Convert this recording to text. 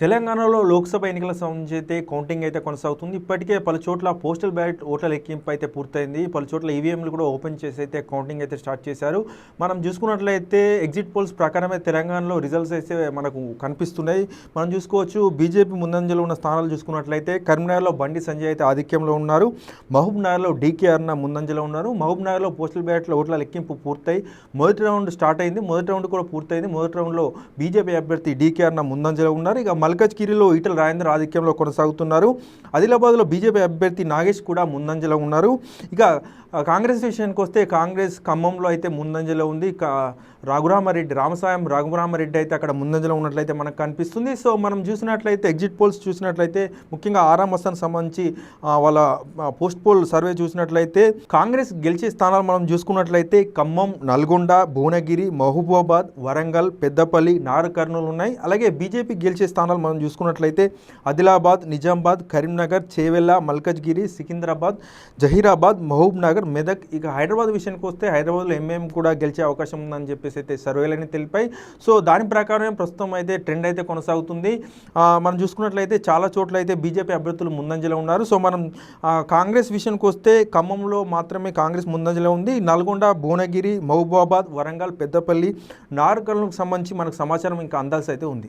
తెలంగాణలో లోక్సభ ఎన్నికల సంబంధించి కౌంటింగ్ అయితే కొనసాగుతుంది. ఇప్పటికే పలు చోట్ల పోస్టల్ బ్యాలెట్ ఓట్ల లెక్కింపు అయితే పూర్తయింది. పలు చోట్ల ఈవీఎంలు కూడా ఓపెన్ చేసి అయితే కౌంటింగ్ అయితే స్టార్ట్ చేశారు. మనం చూసుకున్నట్లయితే ఎగ్జిట్ పోల్స్ ప్రకారమే తెలంగాణలో రిజల్ట్స్ అయితే మనకు కనిపిస్తున్నాయి. మనం చూసుకోవచ్చు బీజేపీ ముందంజలో ఉన్న స్థానాలు చూసుకున్నట్లయితే కరీంనగర్లో బండి సంజయ్ అయితే ఆధిక్యంలో ఉన్నారు. మహబూబ్ నగర్లో డీకే అన్న ముందంజలో ఉన్నారు. మహబూబ్ నగర్లో పోస్టల్ బ్యాలెట్ల ఓట్ల లెక్కింపు పూర్తయి మొదటి రౌండ్ స్టార్ట్ అయింది మొదటి రౌండ్ కూడా పూర్తయింది. మొదటి రౌండ్లో బీజేపీ అభ్యర్థి డీకే అన్న ముందంజలో ఉన్నారు. ఇక మల్కజ్గిరిలో ఈటల రాజేంద్ర ఆధిక్యంలో కొనసాగుతున్నారు. ఆదిలాబాద్లో బీజేపీ అభ్యర్థి నాగేష్ కూడా ముందంజలో ఉన్నారు. ఇక కాంగ్రెస్ విషయానికి వస్తే కాంగ్రెస్ ఖమ్మంలో అయితే ముందంజలో ఉంది. ఇక రఘురామారెడ్డి రామసాయం రఘురామారెడ్డి అయితే అక్కడ ముందంజలో ఉన్నట్లయితే మనకు కనిపిస్తుంది. సో మనం చూసినట్లయితే ఎగ్జిట్ పోల్స్ చూసినట్లయితే ముఖ్యంగా ఆరాం మస్తాన్ సంబంధించి వాళ్ళ పోస్ట్ పోల్ సర్వే చూసినట్లయితే కాంగ్రెస్ గెలిచే స్థానాలు మనం చూసుకున్నట్లయితే ఖమ్మం నల్గొండ భువనగిరి మహబూబాబాద్ వరంగల్ పెద్దపల్లి నారు కర్నూలు ఉన్నాయి. అలాగే బీజేపీ గెలిచే స్థానాలు మనం చూసుకున్నట్లయితే ఆదిలాబాద్ నిజామాబాద్ కరీంనగర్ చేవెళ్ళ మల్కజ్గిరి సికింద్రాబాద్ జహీరాబాద్ మహబూబ్ నగర్ మెదక్. ఇక హైదరాబాద్ విషయానికి వస్తే హైదరాబాద్లో ఎంఎం కూడా గెలిచే అవకాశం ఉందని చెప్పేసి అయితే సర్వేలని తెలిపాయి. సో దాని ప్రకారమే ప్రస్తుతం అయితే ట్రెండ్ అయితే కొనసాగుతుంది. మనం చూసుకున్నట్లయితే చాలా చోట్ల అయితే బీజేపీ అభ్యర్థులు ముందంజలో ఉన్నారు. సో మనం కాంగ్రెస్ విషయానికి వస్తే ఖమ్మంలో మాత్రమే కాంగ్రెస్ ముందంజలో ఉంది. నల్గొండ భువనగిరి మహబూబాబాద్ వరంగల్ పెద్దపల్లి నార్కల్కు సంబంధించి మనకు సమాచారం ఇంకా అందాల్సి అయితే ఉంది.